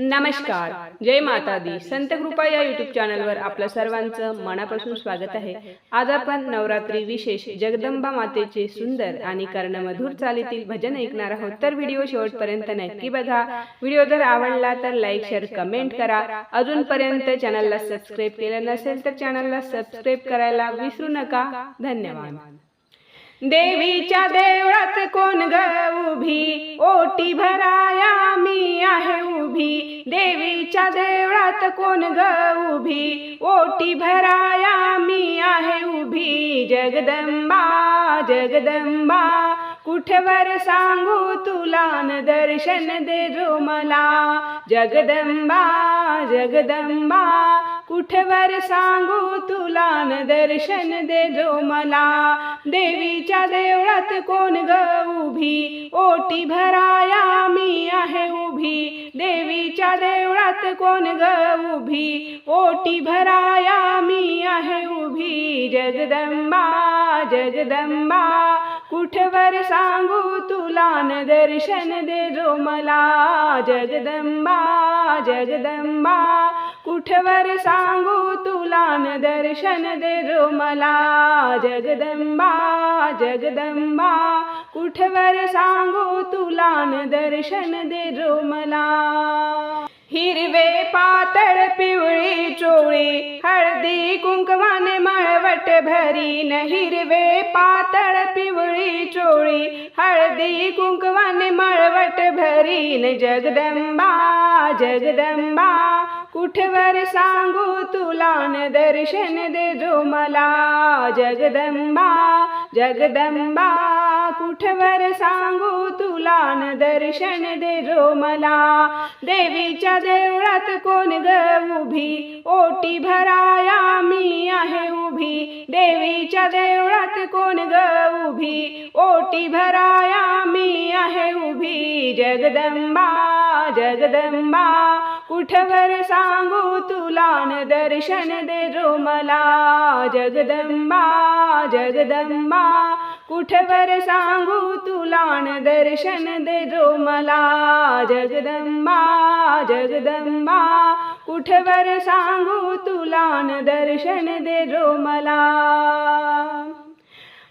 नमस्कार. जय माता दी संत कृपा या युट्यूब चॅनलवर आपलं सर्वांचं मनापासून स्वागत आहे. आज आपण नवरात्री विशेष जगदंबा मातेचे सुंदर आणि कर्णमधुर चालीतील भजन ऐकणार आहोत. तर व्हिडिओ शेवटपर्यंत नक्की बघा. व्हिडिओ जर आवडला तर लाईक शेअर कमेंट करा. अजूनपर्यंत चॅनलला सबस्क्राईब केलं नसेल तर चॅनलला सबस्क्राईब करायला विसरू नका. धन्यवाद. देवीच्या देवळात कोण ग उभी? ओटी भराया मी आहे उभी. देवीच्या देवळात कोण ग उभी? ओटी भराया मी आहे उभी. जगदंबा जगदंबा कुठवर सांगू तुला न दर्शन दे जो मला? जगदंबा जगदंबा कुठवर सांगू तुला न दर्शन दे जो मला? देवीच्या देवळात कोण ग उभी? ओटी भराया मी आहे उभी. देवीच्या देवळात कोण ग उभी? ओटी भराया मी आहे उभी. जगदंबा जगदंबा कुठवर सांगू तुला न दर्शन दे जो मला? जगदंबा जगदंबा. कुठवर सांगू तुला न दर्शन दे जो मला? जगदंबा जगदंबा. कुठवर सांगू तुला न दर्शन दे जो मला? हिरवे पातळ पिवळी चोळी हळदी कुंकवाने मळवट भरीन. हिरवे पातळ पिवळी चोळी हळदी कुंकवाने मळवट भरीन जगदंबा जगदंबा. कुठवर सांगू तुला न दर्शन दे जो मला? जगदंबा जगदंबा कुठवर सांगू तुला न दर्शन दे जो मला? देवीच्या देवळात कोण ग उभी? ओटी भराया मी आहे उभी. देवीच्या देवळात कोण ग उभी? ओटी भराया मी आहे उभी. जगदंबा जगदंबा कुठवर सांगू तुला न दर्शन दे जो मला. जगदंबा जगदंबा कुठवर सांगू तुला न दर्शन दे जो मला. जगदंबा जगदंबा कुठवर सांगू तुला न दर्शन दे जो मला.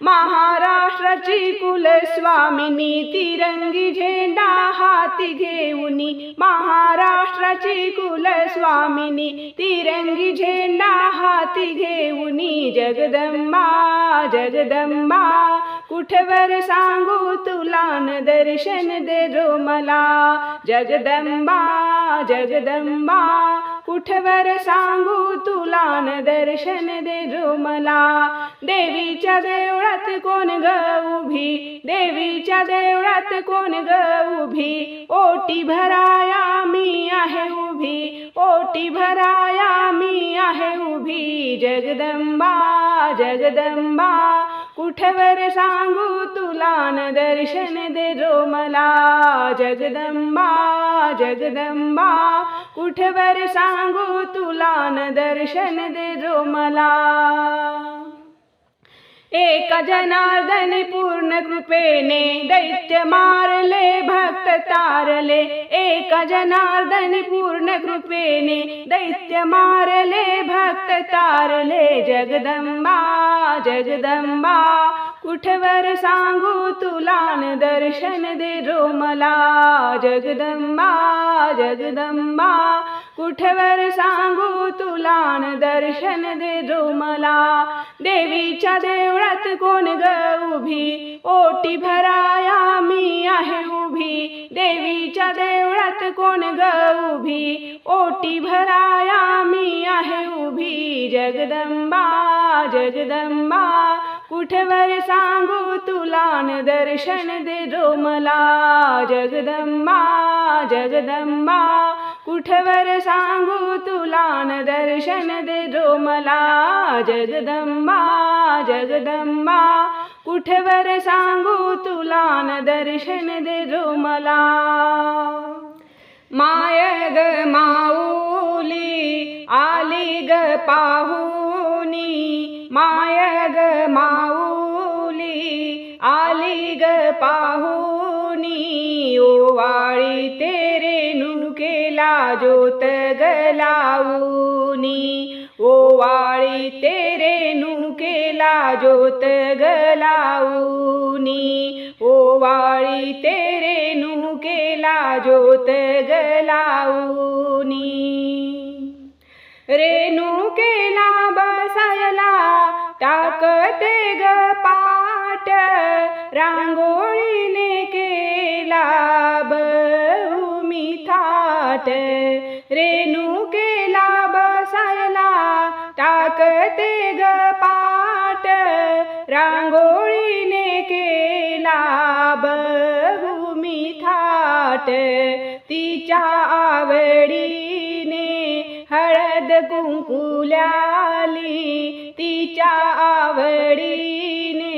महाराष्ट्राची कुलस्वामिनी तिरंगी झेंडा हाती घेऊनी महाराष्ट्राची कुलस्वामिनी तिरंगी झेंडा हाती घेऊनी जगदंबा जगदंबा कुठवर सांगू तुला न दर्शन दे जो मला? जगदंबा जगदंबा कुठवर सांगू तुला न दर्शन दे जो मला? देवीच्या देवळात कोण ग उभी? देवीच्या देवळात कोण ग उभी? ओटी भराया मी आहे उभी. ओटी भराया मी आहे उभी. जगदंबा जगदंबा कुठवर सांगू तुला न दर्शन दे जो मला? जगदंबा जगदंबा कुठवर सांगू तुला न दर्शन दे जो मला? एक जनार्दन पूर्ण कृपेने दैत्य मारले भक्त तारले. एक जनार्दन पूर्ण कृपेने दैत्य मारले भक्त तारले. जगदंबा जगदंबा कुठवर सांगू तुला न दर्शन दे रोमला. जगदंबा जगदंबा कुठवर सांगू तुला दर्शन दे जो मला? देवीच्या देवळात कोण ग उभी? ओटी भराया मी आहे उभी. देवीच्या देवळात कोण ग उभी? ओटी भराया मी आहे उभी. जगदंबा जगदंबा कुठवर सांगू तुला न दर्शन दे जो मला? जगदंबा जगदंबा कुठवर सांगू तुला न दर्शन दे जो मला? जगदंबा जगदंबा. कुठवर सांगू तुला न दर्शन दे जो मला? माय ग माऊली आली ग पाहुनी. माय ग माऊली आली ग पाहुनी. ज्योत गलाऊनी ओवाळी तेरे नु केला ज्योत गलाऊनी ओवाळी तेरे नु केला ज्योत गलाऊनी रेणुकेला बसायला टाकते ग पाट रांगोळीने केला ठाट रेणू रेणुकेला बसायला टाकते ग पाट. रांगोळीने केला बहुमी थाट. तिच्या आवडीने हळद कुंकुल्याली तिच्या आवडीने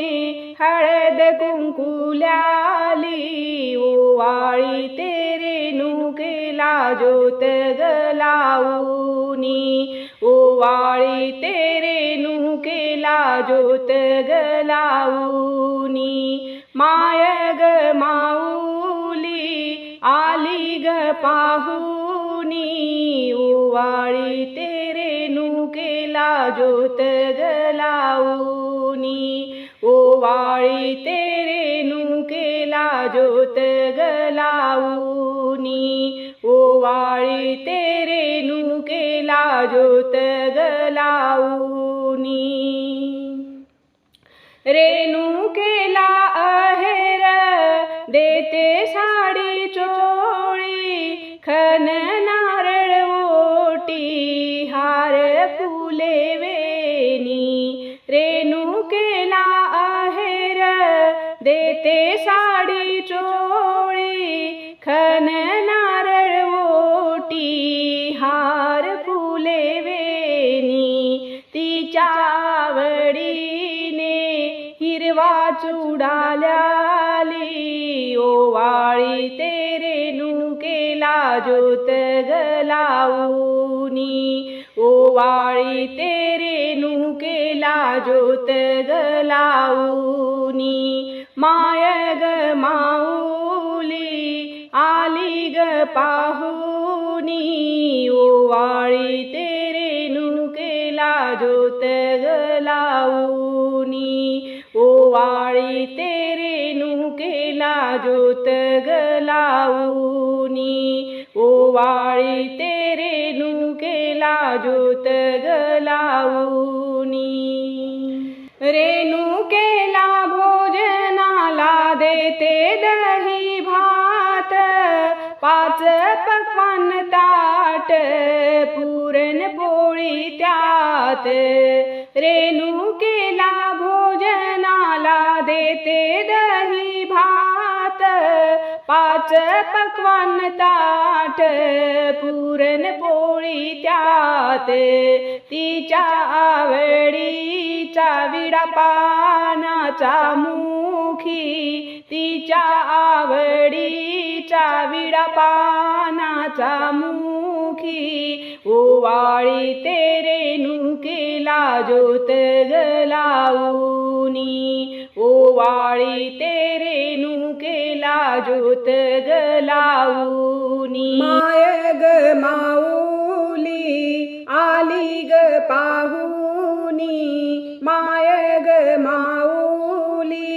हळद कुंकुल्याली. ओवाळी ते नुकेला ज्योत गलाऊनी ओवाळी तेरे नुकेला ज्योत गलाऊनी. माय ग माऊली आली ग पाहुनी ओवाळी तेरे नु केला ज्योत गलाऊनी. ओवाळी तेरे नु केला ज्योत गलाऊनी ओवाळी तेरे नु केला ज्योत गलाऊनी. रेणू केला अहेर देते सा गलाऊनी ओवाळी तेरे नु केला ज्योत गलाऊनी. माय ग माऊली आली ग पाहुनी. ओवाळी तेरे नु केला ज्योत गलाऊनी. ओवाळी तेरे केला ज्योत गलाऊनी. ओवाळी तेरे नू केला ज्योत गलाऊनी. रेणू केला भोजनाला देते दही भात. पाच पक्वान ताट पुरण पोळी त्यात. रेणू केला भोजनाला देते दही भात. पाच पक्वान ताट पुरण पोळी जाते. तिच्या आवडीचा विडा पानाचा मुखी तिच्या आवडीचा विडा पानाचा मुखी. ओवाळी तेरे नु केला ज्योत गलाऊनी ओवाळी तेरे नु केला ज्योत गलाऊनी माय ग मुली आली ग पाहुनी माय ग माऊली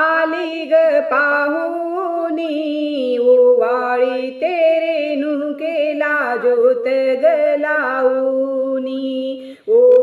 आली ग पाहुनी ओवाळी तेरे नु केला ज्योत गलाऊनी ओ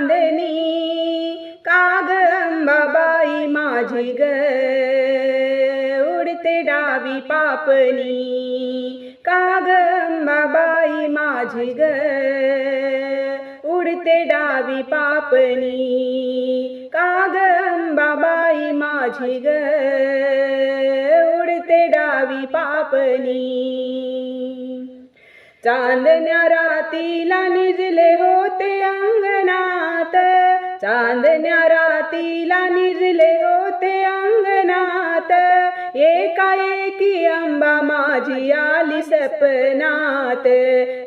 पुनवेची चांदणी काग अंबाबाई माझी ग. उडते डावी पापणी काग अंबाबाई माझी ग. उडते डावी पापणी काग अंबाबाई माझी ग. उडते डावी पापणी चांदण्या रातीला निजले होते अंगणात. चांदण्या रातीला निजले होते अंगणात. एकाएकी अंबा माझी आली सपनात.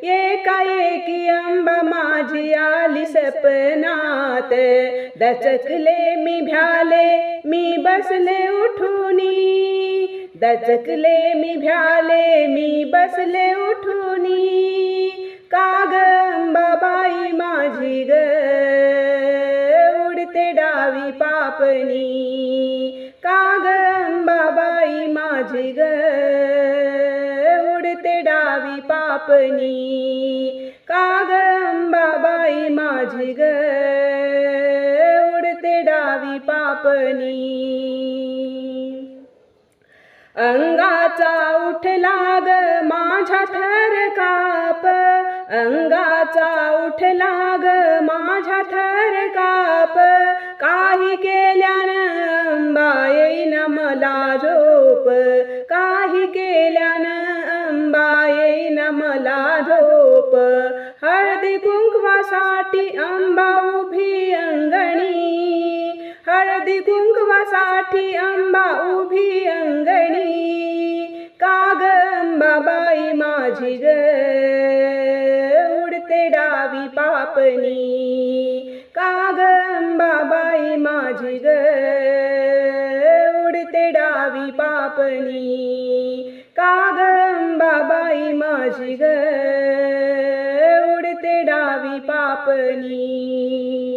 एकाएकी अंबा माझी आली सपनात. दचकले मी भ्याले मी बसले उठूनी. दचकले मी भ्याले मी बसले उठूनी काग कागंबाबाई माझी ग. उडते डावी पापणी कागंबाबाई माझी ग. उडते डावी पापणी कागंबाबाई माझी ग. उडते डावी पापणी. अंगाचा उठला ग माझ्या थर काप. अंगाचा उठला ग माझ्या थर काप. काही केल्यानं अंबा येईन मला झोप. काही केल्यानं अंबा येईन मला झोप. हळदी कुंकवासाठी अंबा उभी अंगणी. हळदी कुंकवासाठी अंबा उभी अंगणी. काग अंबाबाई माझी ग. उडते डावी पापणी. काग अंबाबाई माझी ग. उडते डावी पापणी. काग अंबाबाई माझी ग. उडते डावी पापणी.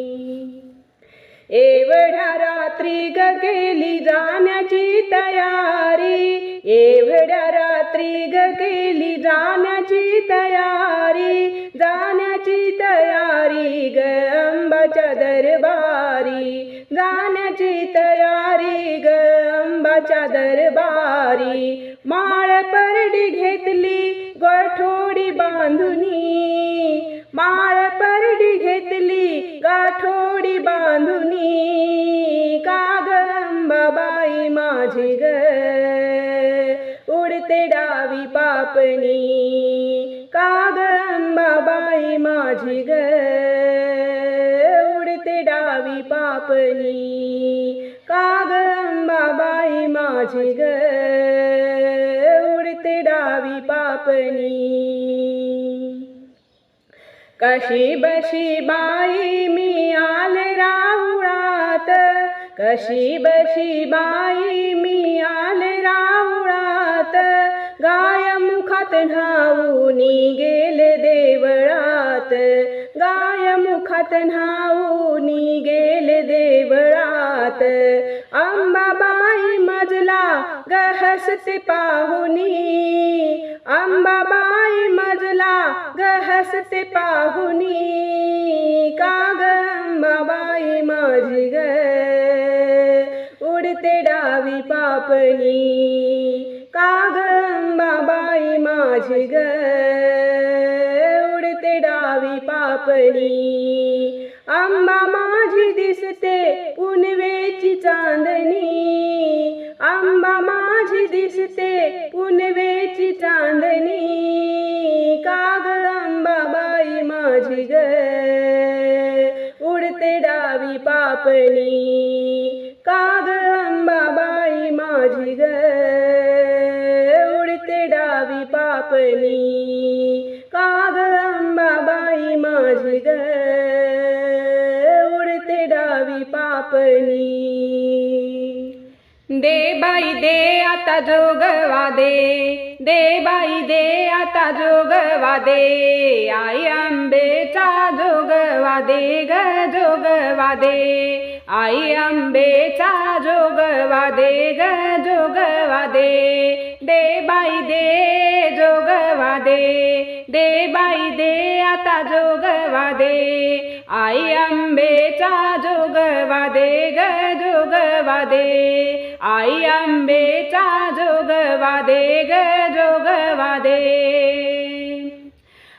एवढ्या रात्री ग केली जाण्याची तयारी एवढ्या रात्री ग केली जाण्याची तयारी जाण्याची तयारी ग अंबाच्या दरबारी जाण्याची तयारी ग अंबाच्या दरबारी. माळ परडी घेतली गाठोडी बांधुनी. माळ परडी घेतली गाठोडी बांधुनी. कागंबाबाई माझी ग? उडते डावी पापणी. कागंबाबाई माझी ग? उडते डावी पापणी. काग माझी ग. उडते डावी पापणी. कशी बशी बाई मी आले राहुळात. कशी बशी बाई मी आले राहुळात. गाय मुखात न्हावून गेले देवळात. गाय मुखात न्हाऊनी गेले देवळात. अंबाबाई मजला गहसते पाहुनी. अंबाबाई मजला गहसते पाहुनी. काग अंबाबाई माझी ग? उडते डावी पापणी. काग अंबाबाई माझी ग? डावी आंबा माझी दिसते पुनवेची चांदणी. आंबा माझी दिसते पुनवेची चांदणी. काग अंबाबाई माझी ग. उडते डावी पापणी. काग अंबाबाई माझी ग. उडते डावी पापणी. काग बाई माझी ग. उडते डावी पापणी. दे बाई दे आता जोगवा दे दे बाई दे आता जोगवा दे आई आंबेचा जोगवा दे ग जोगवा दे आई आंबेचा जोगवा दे ग जोगवा दे दे बाई दे जोगवा दे दे बाई दे आता जोगवा दे आई आंबेचा जोगवा दे ग जोगवा दे आई आंबेचा जोगवा दे ग जोगवा दे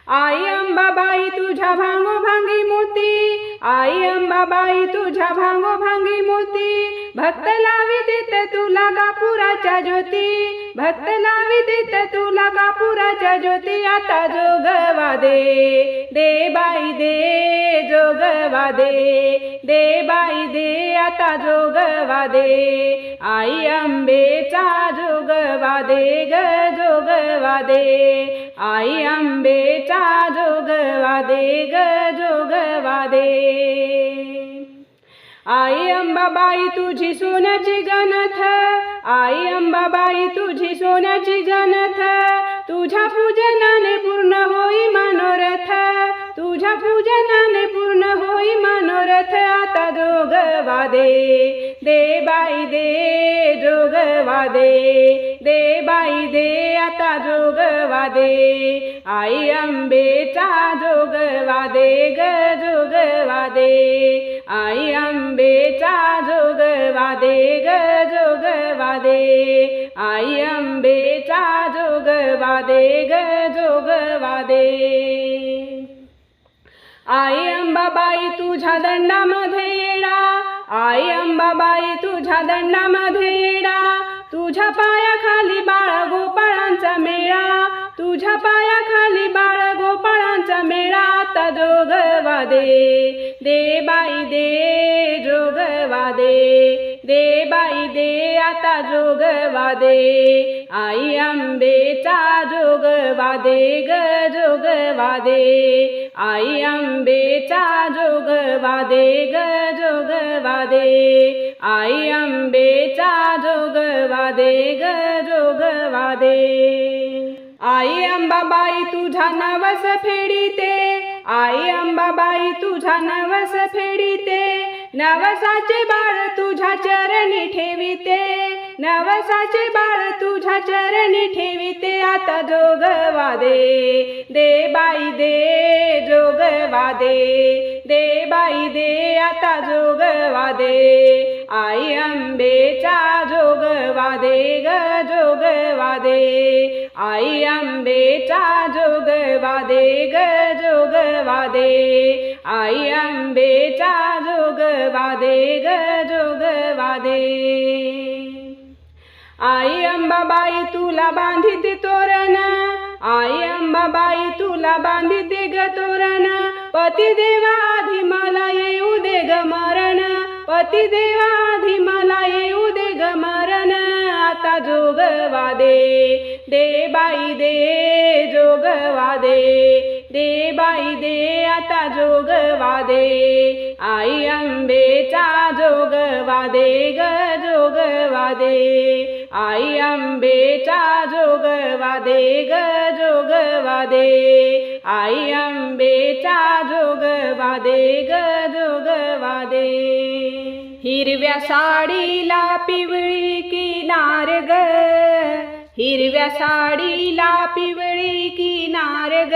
आई अंबाबाई तुझ्या भांगो भांगी मोती आई अंबाबाई तुझ्या भांगो भांगी मोती भक्त लावी देत तुला कापुराच्या ज्योती. भक्त लावी देत तुला कापुराच्या ज्योती आता जोगवा दे. दे बाई दे जोगवा दे. दे बाई दे आता जोगवा दे. आई अंबेचा जोगवा दे ग जोगवा दे. आई अंबेचा जोगवा दे ग जोगवा दे. आई अंबाबाई तुझी सोन्याची गणथ. आई अंबाबाई तुझी सोन्याची गणथ. तुझ्या पूजनाने पूर्ण होई मनोरथ. तुझ्या पूजनाने पूर्ण होई मनोरथ. आता दोगवादे दे दे बाई दे जोगवादे दे बाई दे आता जोगवादे आई अंबेचा जोगवादे ग जोगवादे अंबाबाई तुझ्या दंडामध्ये येडा. आई अंबाबाई तुझ्या दंडामध्ये येडा. तुझ्या पायाखाली बाळ गोपाळांचा मेळा. तुझ्या पायाखाली बाळ गोपाळांचा मेळा आता जोगवा दे दे बाई दे जोगवा दे दे बाई दे आता जोगवा दे आई अंबेचा जोगवा दे ग जोगवा दे आई अंबेचा जोगवा दे ग जोगवा दे आई अंबेचा जोगवा दे ग जोगवा दे आई अंबाबाई तुझा नवस फेडीते. आई अंबाबाई तुझा नवस फेडीते. नवसाचे बाळ तुझ्या चरणी ठेविते. नवसाचे बाळ तुझ्या चरणी ठेविते आता जोगवादे दे दे बाई दे जोगवादे दे दे बाई दे आता जोगवादे आई अंबेचा जोगवादे ग जोगवादे आई अंबेचा जोगवादे ग जोगवादे आई अंबेचा जोगवादे ग जोगवादे आई अंबाबाई तुला बांधिते तोरण. आई अंबाबाई तुला बांधिते ग तोरण. पती देवा आधी मला येऊ दे ग मरण. पती देवा आधी मला येऊ दे ग मरण. आता जोगवा दे दे बाई दे जोगवा दे दे बाई दे आता जोगवा दे आई अंबेचा जोगवा दे ग जोगवा दे आई अंबेचा जोगवा दे ग जोगवा दे आई अंबेचा जोगवा दे ग जोगवा दे हिरव्या साडीला पिवळी किनार ग. हिरव्या साडीला पिवळी किनार ग.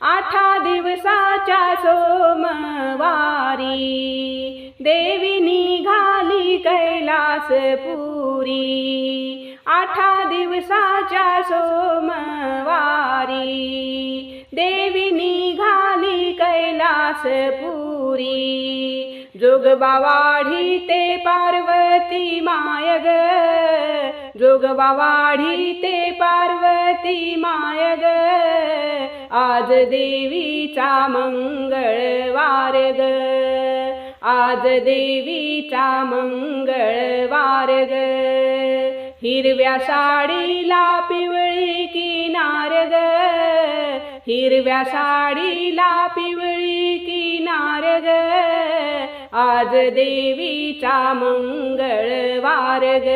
आठा दिवसाच्या सोमवारी देवी निघाली कैलास पुरी. आठा दिवसाच्या सोमवारी देवी निघाली कैलास पुरी. जोगबावाढी ते पार्वती माय ग जोगबा ते पार्वती माय ग आज देवीचा मंगळवार ग आज देवीचा मंगळवार ग हिरव्या साडीला पिवळी किनार ग हिरव्या साडीला पिवळी किनार ग आज देवीचा मंगळवार ग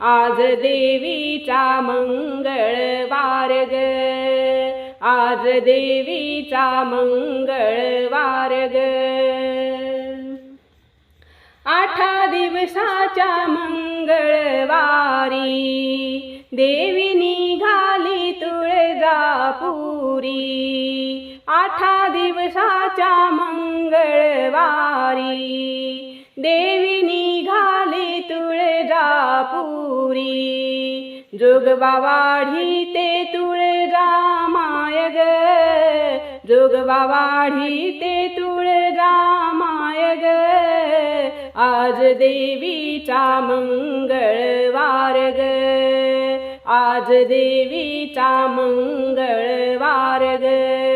आज देवीचा मंगळवार ग आज देवीचा मंगळवार ग आठा दिवसाच्या मंगळवारी देवी निघाली तुळजापुरी. आठा दिवसाच्या मंगळवारी. देवी निघाली तुळजापुरी. जोगबावाढी ते तुळजा माय ग जोगबावाढी ते तुळजा माय ग आज देवीचा मंगळवार ग आज देवीचा मंगळवार ग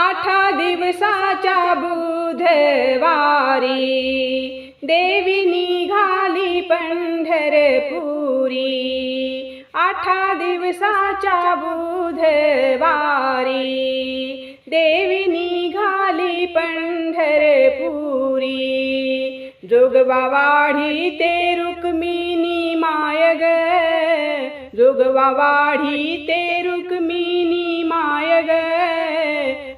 आठा दिवसाच्या बुधवारी देवी निघाली पंढरपुरी. आठा दिवसाच्या बुधवारी देवी निघाली पंढरपुरी. जोगवावाढी ते रुक्मिणी मायग. ग जोगवावाढी ते रुक्मिणी मायग.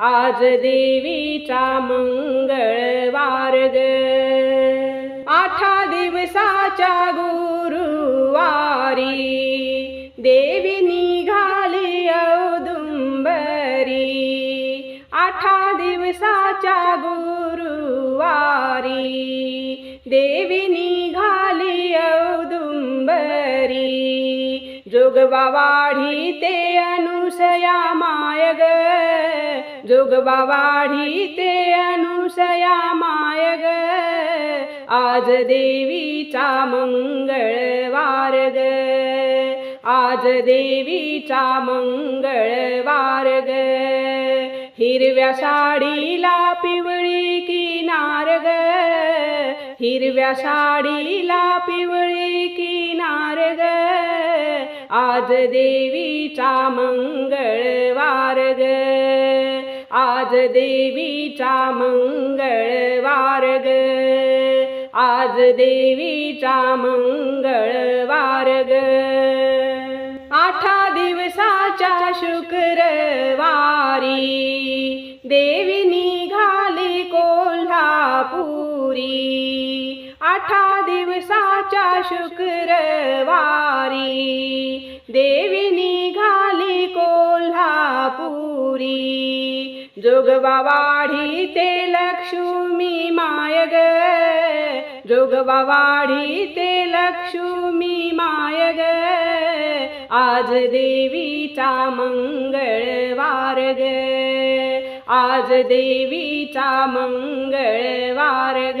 आज देवीचा मंगळवार ग आठा दिवसाच्या गुरुवारी देवी निघाली औदुंबरी. आठा दिवसाच्या गुरुवारी देवी निघाली औदुंबरी. जोगबावाढी ते अनुसया माय ग जोगबावाढी ते अनुसया माय ग आज देवीचा मंगळवार ग आज देवीचा मंगळवार ग हिरव्या साडीला पिवळी किनार ग हिरव्या साडीला पिवळी किनार ग आज देवीचा मंगळवार ग आज देवीचा मंगळवार ग आज देवीचा मंगळवार ग आठा दिवसाच्या शुक्रवारी देवी आठा दिवसाच्या शुक्रवारी. देवी निघाली कोल्हापुरी. जोगवावाढी ते लक्ष्मी माय ग जोगवावाढी ते लक्ष्मी माय ग आज देवीचा मंगळवार ग आज देवीचा मंगळवार ग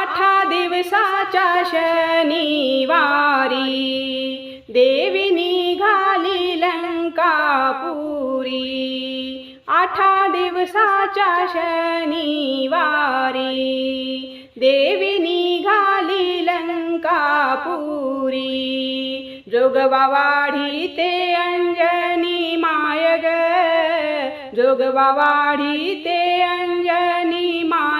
आठा दिवसाच्या शनिवारी देवी निघाली लंकापुरी आठा दिवसाच्या शनिवारी देवी निघाली लंकापुरी जोगवावाढी ते अंजनी मायग. जोगबावाढी ते अंजनी माय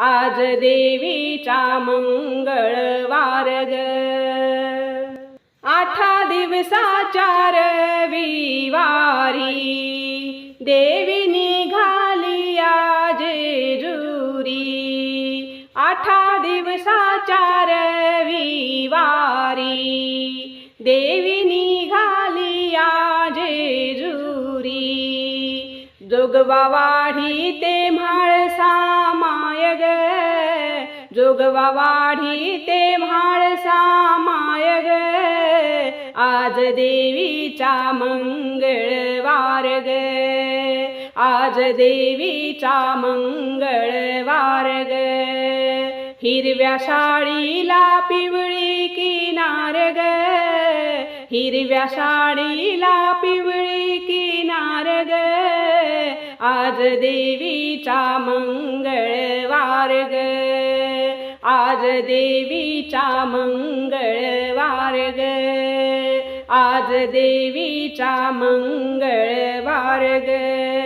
आज देवीचा मंगळवार ग आठा दिवसाच्या रविवारी देवी निघाली जेजुरी. आठा दिवसाच्या रविवारी देवी निघाली जेजुरी. जोगवा वाढी ते म्हाळसा माय ग जोगवा वाढी ते म्हाळसा माय ग आज देवीचा मंगळवार ग आज देवीचा मंगळवार ग हिरव्या साडीला पिवळी किनार ग हिरव्या साडीला पिवळी किनार ग आज देवीचा मंगळवार ग आज देवीचा मंगळवार ग आज देवीचा मंगळवार ग